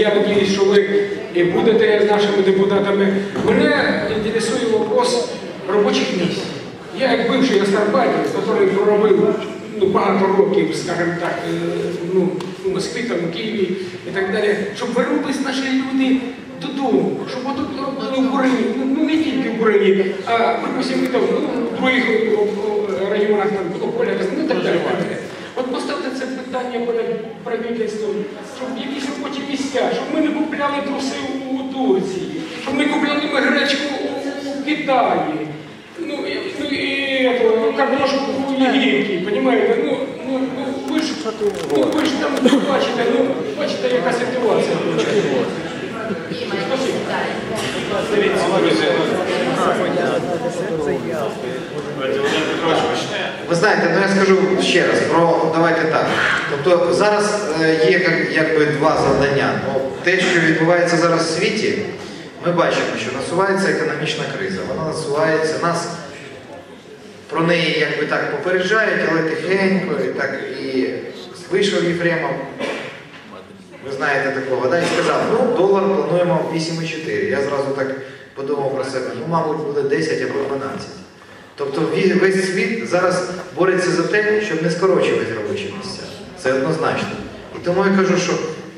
я надіюсь, що ви будете з нашими депутатами. Мене інтересує вопрос робочих місць. Я як бивший гастарбайтер, який проробив ну, багато років, скажімо так, е, ну, у Москві, у Києві і так далі, щоб вернулись наші люди додому, щоб отут робили в Бурині, ну, ну не тільки в Бурині, а припустимо, ну, в других районах, там, Ополя, ну і так далі. От питання перед правительством, щоб якісь робочі місця, щоб ми не купляли труси у Турції, щоб ми купляли ми гречку у, Китаї, ну і, ну, і ето, картошку у Єгипті, розумієте? Ну, ну, ну, ви ж, ну, ви ж там бачите, ну, бачите, яка ситуація. Спасибо. Дивіться, друзі. Давайте Володимир Петрович почне. Ви знаєте, ну я скажу ще раз про давайте так. Тобто зараз е, є як, якби два завдання. Те, що відбувається зараз в світі, ми бачимо, що насувається економічна криза. Вона насувається, нас про неї якби так попереджають, але тихенько, і так і вийшов Єфремов. Ви знаєте такого, да, і сказав, ну долар плануємо 8,4. Я зразу так подумав про себе, ну, мабуть, буде 10 або 12. Тобто весь світ зараз бореться за те, щоб не скорочувати робочі місця. Це однозначно. І тому я кажу, що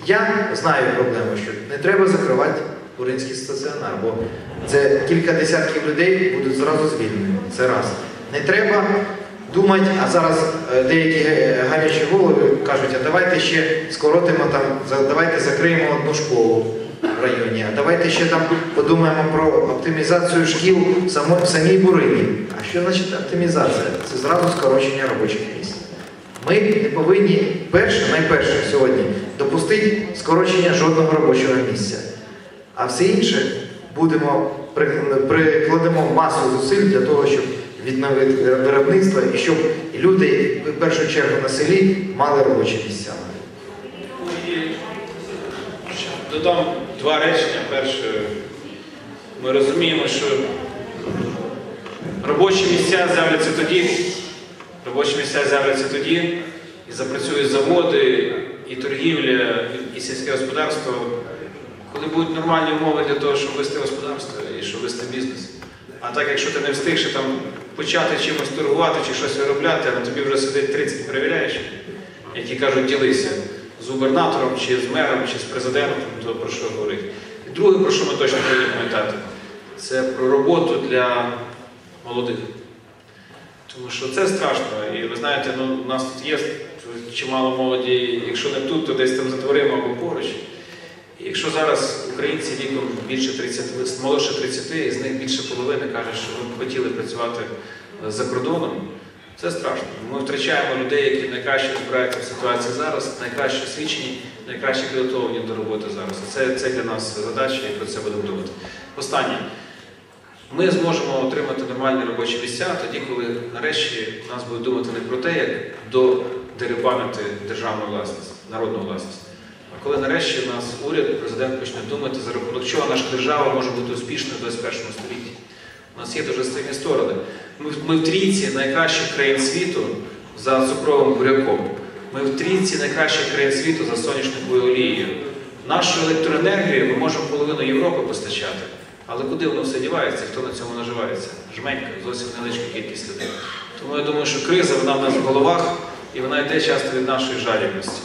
я знаю проблему, що не треба закривати Туринський стаціонар, бо це кілька десятків людей будуть зразу звільнені. Це раз. Не треба думати, а зараз е, деякі е, гарячі голови кажуть, а давайте ще скоротимо там, давайте закриємо одну школу в районі, а давайте ще там подумаємо про оптимізацію шкіл в, самій Бурині. А що значить оптимізація? Це зразу скорочення робочих місць. Ми не повинні перше, найперше сьогодні допустити скорочення жодного робочого місця. А все інше будемо прикладемо масу зусиль для того, щоб відновити виробництво і щоб люди, в першу чергу на селі, мали робочі місця. Додам два речення. Перше, ми розуміємо, що робочі місця з'являться тоді, робочі місця з'являться тоді, і запрацюють заводи, і торгівля, і сільське господарство, коли будуть нормальні умови для того, щоб вести господарство і щоб вести бізнес. А так, якщо ти не встигши там почати чимось торгувати чи щось виробляти, а тобі вже сидить 30 перевіряючих, які кажуть, ділися з губернатором, чи з мером, чи з президентом, то про що говорить. І друге, про що ми точно повинні пам'ятати, це про роботу для молодих. Тому що це страшно. І ви знаєте, ну, у нас тут є чимало молоді, якщо не тут, то десь там за дверима або поруч. І якщо зараз українці віком більше 30, молодше 30, і з них більше половини каже, що б хотіли працювати за кордоном, це страшно. Ми втрачаємо людей, які найкраще розбираються в ситуації зараз, найкраще освічені, найкраще підготовлені до роботи зараз. Це, це для нас задача, і про це будемо думати. Останнє. Ми зможемо отримати нормальні робочі місця тоді, коли нарешті нас будуть думати не про те, як додерибанити державну власність, народну власність. А коли нарешті нас уряд, президент почне думати, за рахунок чого наша держава може бути успішною в 21 столітті. У нас є дуже сильні сторони. Ми, ми в трійці найкращих країн світу за цукровим буряком. Ми в трійці найкращих країн світу за соняшниковою олією. Нашу електроенергію ми можемо половину Європи постачати. Але куди воно все дівається, хто на цьому наживається? Жменька, зовсім невеличка кількість людей. Тому я думаю, що криза вона в нас в головах і вона йде часто від нашої жадібності.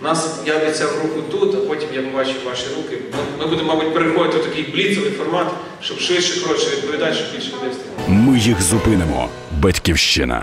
У нас я обіцяв руку тут, а потім я побачив ваші руки. Ми, будемо, мабуть, переходити в такий бліцевий формат, щоб швидше, коротше відповідати, щоб більше людей встигли. Ми їх зупинимо. Батьківщина.